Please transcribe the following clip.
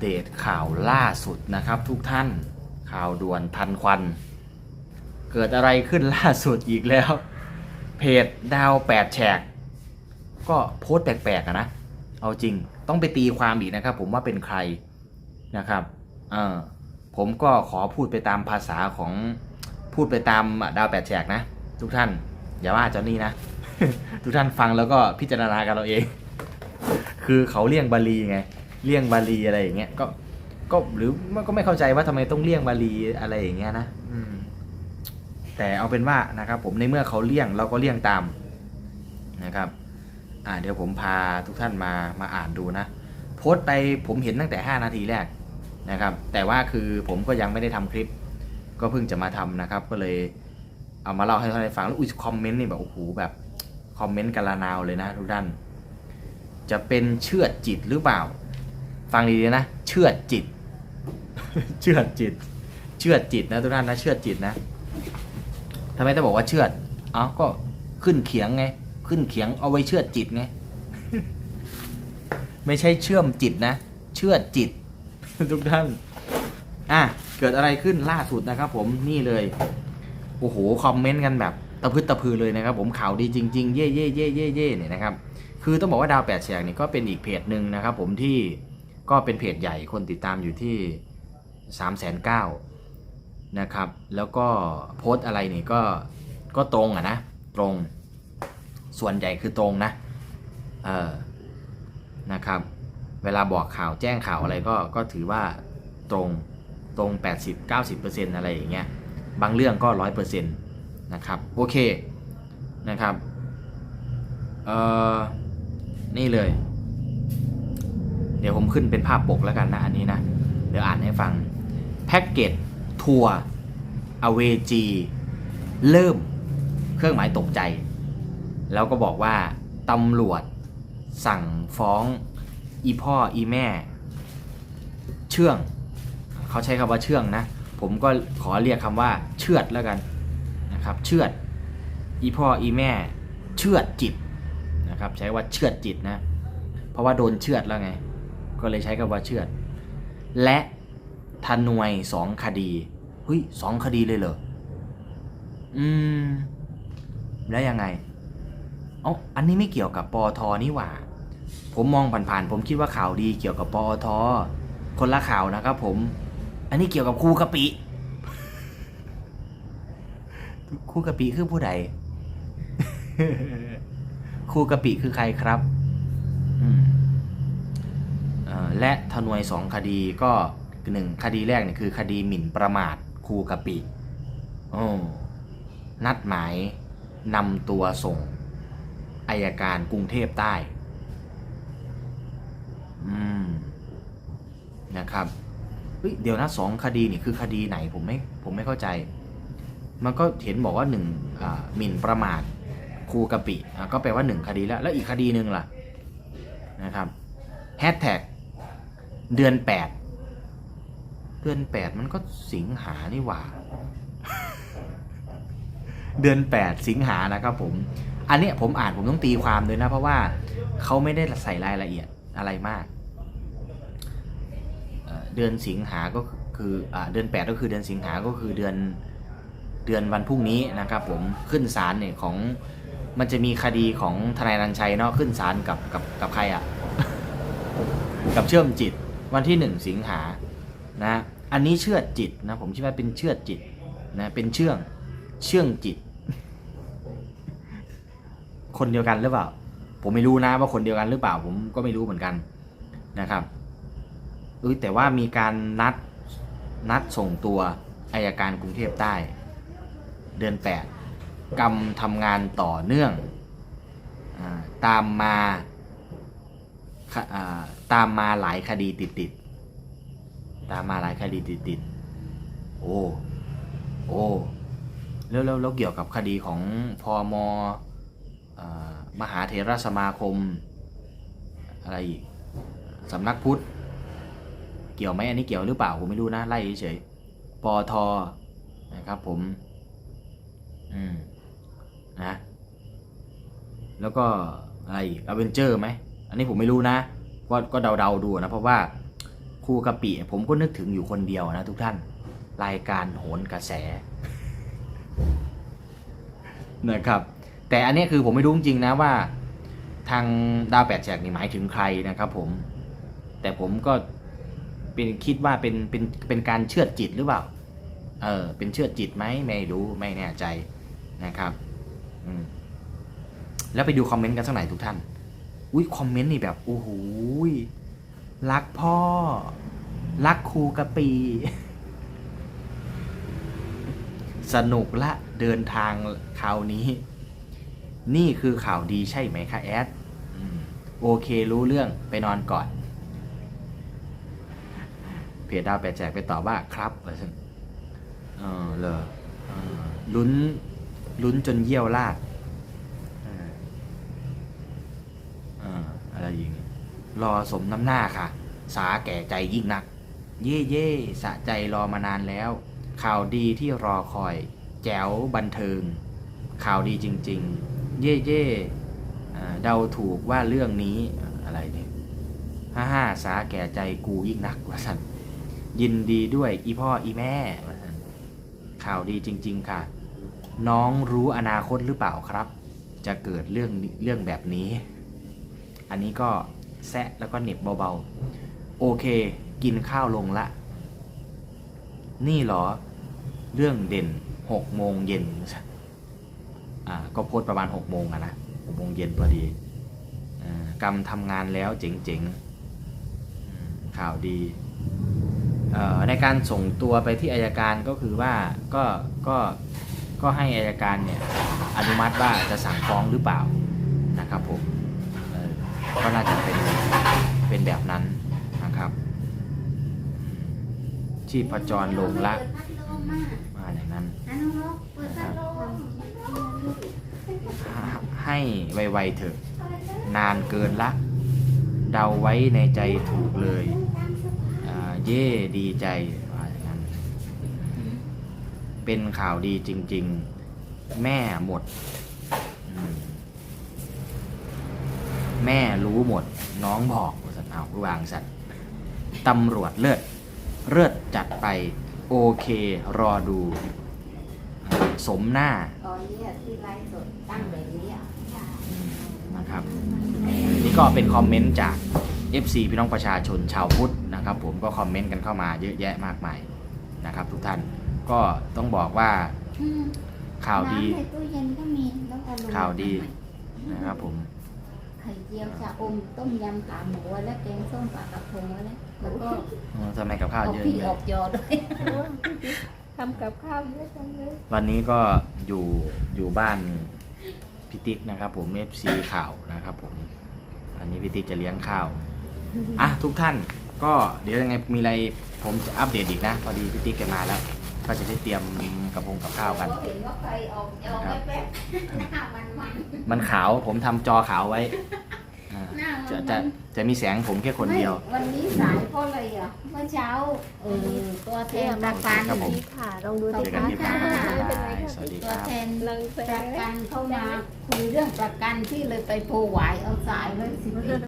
เดตข่าวล่าสุดนะครับทุกท่านข่าวด่วนทันควัน เกิดอะไรขึ้นล่าสุดอีกแล้ว เพจดาวแปดแฉก ก็โพสต์แปลกๆนะ เอาจริงต้องไปตีความอีกนะครับ ผมว่าเป็นใครนะครับเออผมก็ขอพูดไปตามภาษาของพูดไปตามดาวแปดแฉกนะ ทุกท่านอย่าว่าเจ้านี่นะ ทุกท่านฟังแล้วก็พิจารณากันเราเอง คือเขาเลี่ยงบาลีไง เลี่ยงบาลีอะไรอย่างเงี้ยก็ก็หรือมันก็ไม่เข้าใจว่าทำไมต้องเลี่ยงบาลีอะไรอย่างเงี้ยนะแต่เอาเป็นว่านะครับผมในเมื่อเขาเลี่ยงเราก็เลี่ยงตามนะครับอ่าเดี๋ยวผมพาทุกท่านมามาอ่านดูนะ โพสต์ไปผมเห็นตั้งแต่ 5 นาทีแรกนะครับ แต่ว่าคือผมก็ยังไม่ได้ทำคลิป ก็เพิ่งจะมาทำนะครับ ก็เลยเอามาเล่าให้ท่านฟังแล้วอุ้ยคอมเมนต์นี่แบบโอ้โหแบบคอมเมนต์กันละนาวเลยนะทุกท่านจะเป็นเชื่อจิตหรือเปล่า ฟังดีๆนะ เชื่อดจิต เชื่อดจิต เชื่อดจิตนะทุกท่านนะ เชื่อดจิตนะทำไมต้องบอกว่าเชื่อดเอ้าก็ขึ้นเขียงไง ขึ้นเขียงเอาไว้เชื่อดจิตไง ไม่ใช่เชื่อมจิตนะ เชื่อดจิต ทุกท่าน อะ เกิดอะไรขึ้นล่าสุดนะครับผม นี่เลย โอ้โห คอมเมนต์กันแบบตะพึดตะพือเลยนะครับ ผมข่าวดีจริง ๆ เย่เย่เย่เย่เย่เนี่ยนะครับ คือต้องบอกว่าดาวแปดแฉกนี่ก็เป็นอีกเพจหนึ่งนะครับ ผมที่ ก็เป็นเพจใหญ่คนติดตามอยู่ที่3ามแสนเก้านะครับ แล้วก็โพสต์อะไรนี่ก็ก็ตรงอะนะ ตรง ส่วนใหญ่คือตรงนะ เออ นะครับ เวลาบอกข่าวแจ้งข่าวอะไรก็ก็ถือว่าตรงตรง 80-90%อะไรอย่างเงี้ย บางเรื่องก็ 100%นะครับ โอเค นะครับ เอ่อ นี่เลย เดี๋ยวผมขึ้นเป็นภาพปกแล้วกันนะอันนี้นะ เดี๋ยวอ่านให้ฟัง แพ็กเกจทัวร์อเวจีเริ่มเครื่องหมายตกใจ แล้วก็บอกว่าตำรวจสั่งฟ้องอีพ่ออีแม่ เชื่อง เขาใช้คำว่าเชื่องนะ ผมก็ขอเรียกคำว่าเชือดแล้วกันนะครับ เชือด อีพ่ออีแม่ เชือดจิตนะครับ ใช้ว่าเชือดจิตนะ เพราะว่าโดนเชือดแล้วไง ก็เลยใช้คำว่าเชือด และทนวยสองคดีเฮ้ยสองคดีเลยเหรอ อืม แล้วยังไง เอ๋ออันนี้ไม่เกี่ยวกับปอทนี่หว่า ผมมองผ่านๆ ผมคิดว่าข่าวดีเกี่ยวกับปอทคนละข่าวนะครับผม อันนี้เกี่ยวกับครูกะปิครูกะปิคือผู้ใดครูกะปิคือใครครับ อืม และทนวยสองคดีก็หนึ่งคดีแรกเนี่ยคือคดีหมิ่นประมาทครูกะปิโอ้นัดหมายนำตัวส่งอายการกรุงเทพใต้อืมนะครับเดี๋ยวนะสองคดีนี่คือคดีไหนผมไม่ผมไม่เข้าใจ มันก็เห็นบอกว่าหนึ่งหมิ่นประมาทครูกะปิอะก็แปลว่าหนึ่งคดีแล้ว แล้วอีกคดีหนึ่งล่ะนะครับแฮชแท็ก เดือนแปดเดือนแปดมันก็สิงหานี่หว่า เดือนแปดสิงหานะครับผม อันนี้ผมอ่านผมต้องตีความเลยนะ เพราะว่าเขาไม่ได้ใส่รายละเอียดอะไรมาก เดือนสิงหาก็คืออเดือน8ก็คือเดือนสิงหาก็คือเดือนเดือนวันพรุ่งนี้นะครับ ผมขึ้นศาลเนี่ยของมันจะมีคดีของทนายนันชัยเนาะขึ้นศาลกับกับกับใครอะ่ะ กับเชื่อมจิต วันที่ 1 สิงหานะอันนี้เชื่อจิตนะผมคิดว่าเป็นเชื่อจิตนะเป็นเชื่องเชื่องจิต คนเดียวกันหรือเปล่า ผมไม่รู้นะว่าคนเดียวกันหรือเปล่า ผมก็ไม่รู้เหมือนกันนะครับเอยแต่ว่ามีการนัดนัดส่งตัวอายการกรุงเทพใต้ เดือน 8 กรรมทำงานต่อเนื่องอตามมา ตามมาหลายคดีติดติดๆตามมาหลายคดีติดติดๆโอ้โอ้แล้วแล้วแล้วเกี่ยวกับคดีของพอมอมหาเถรสมาคม อะไรอีกสำนักพุทธ เกี่ยวไหมอันนี้เกี่ยวหรือเปล่าผมไม่รู้นะไล่เฉยปอทนะครับผม อืมนะ แล้วก็อะไรอีกอเวนเจอร์ไหม อันนี้ผมไม่รู้นะ ก็ก็เดาๆดูนะเพราะว่าครูกะปิผมก็นึกถึงอยู่คนเดียวนะทุกท่านรายการโหนกระแสนะครับแต่อันนี้คือผมไม่รู้จริงนะว่า ทางดาวแปดแฉกนี่หมายถึงใครนะครับผม แต่ผมก็เป็นคิดว่าเป็นเป็นเป็นการเชื่อจิตหรือเปล่า เออเป็นเชื่อจิตไหมไม่รู้ไม่แน่ใจนะครับ อืมแล้วไปดูคอมเมนต์กันสักหน่อยทุกท่าน อุ้ยคอมเมนต์นี่แบบโอ้โหยรักพ่อ รักครูกะปี สนุกละเดินทางคราวนี้ นี่คือข่าวดีใช่ไหมคะแอดอืมโอเครู้เรื่องไปนอนก่อน เพจดาวแปดแจกไปตอบว่าครับเออเออเลยเออลุ้นลุ้นจนเยี่ยวลาดเออเอออะไรอย่างงี้ รอสมน้ำหน้าค่ะ สาแก่ใจยิ่งนัก เย่เย่สะใจรอมานานแล้ว ข่าวดีที่รอคอย แจ๋วบันเทิง ข่าวดีจริง ๆ เย่เย่เดาถูกว่าเรื่องนี้อะไรเนี่ยฮ่าฮ่าสาแก่ใจกูยิ่งนักว่าสันยินดีด้วยอีพ่ออีแม่ว่าซั่นข่าวดีจริง ๆ ค่ะ น้องรู้อนาคตหรือเปล่าครับ จะเกิดเรื่องเรื่องแบบนี้ อันนี้ก็ แซะแล้วก็เหน็บเบาๆ โอเค กินข้าวลงละ นี่หรอ เรื่องเด่นหกโมงเย็นอ่าก็โพสประมาณหกโมงอะนะหกโมงเย็นพอดีกรรมทำงานแล้วเจ๋งๆ ข่าวดีในการส่งตัวไปที่อายการก็คือว่าก็ก็ก็ให้อายการเนี่ยอนุมัติว่าจะสั่งฟ้องหรือเปล่านะครับผม ก็น่าจะเป็นเป็นแบบนั้นนะครับชีพจรลงละมอะมาอย่างนั้นให้ไวๆเถอะ นานเกินละ เดาไว้ในใจถูกเลย เย่ดีใจว่าอย่างนั้น เป็นข่าวดีจริง ๆ แม่หมดม แม่รู้หมด น้องบอกว่าสัตว์เอาผู้วางสัตว์ตำรวจเลิศเลิศจัดไป โอเค รอดู สมหน้าตอนนี้ที่ไลฟ์สดตั้งแบบนี้อะนะครับ นี่ก็เป็นคอมเมนต์จาก FC พี่น้องประชาชนชาวพุทธนะครับ ผมก็คอมเมนต์กันเข้ามาเยอะแยะมากมายนะครับ ทุกท่านก็ต้องบอกว่าอืมข่าวดีน้ำในตู้เย็นก็มีแล้วก็ลงข่าวดีนะครับผมไข่เจียวชะอมต้มยำขาหมูและแกงส้มปลากระพงไว้แล้วแล้วก็เออทำไมกับข้าวออกเยอะพี่แยะออกยอด้วยทำกับข้าวเยอะจังเลยวันนี้ก็อยู่อยู่บ้านพิติกนะครับ ผม FC ข่าวนะครับ ผมอันนี้พิติกจะเลี้ยงข้าวอะทุกท่านก็เดี๋ยวยังไงมีอะไรผมจะอัปเดตอีกนะ พอดีพิติกแกมาแล้วก็จะได้เตรียมกระพงกับข้าวกันเห็นว่าไข่ออกยอแป๊บๆหน้ามันมันมันขาวผมทำจอขาวไว้อ่า หน้ามันจะจะจะมีแสงผมแค่คนเดียวไม่วันนี้สายเพราะอะไรอะ เมื่อเช้าเออตัวแทนประกันครับผมพี่ค่ะลองดูเจสิอกันคะที่บ้านครับผมไม่เป็นบาไรยค่ะสวัสดีตัควรับ แทนลังแสประง กันเข้ามาคุยเรื่องประกันที่เลยไปโพหวายเอาสายเลยสิ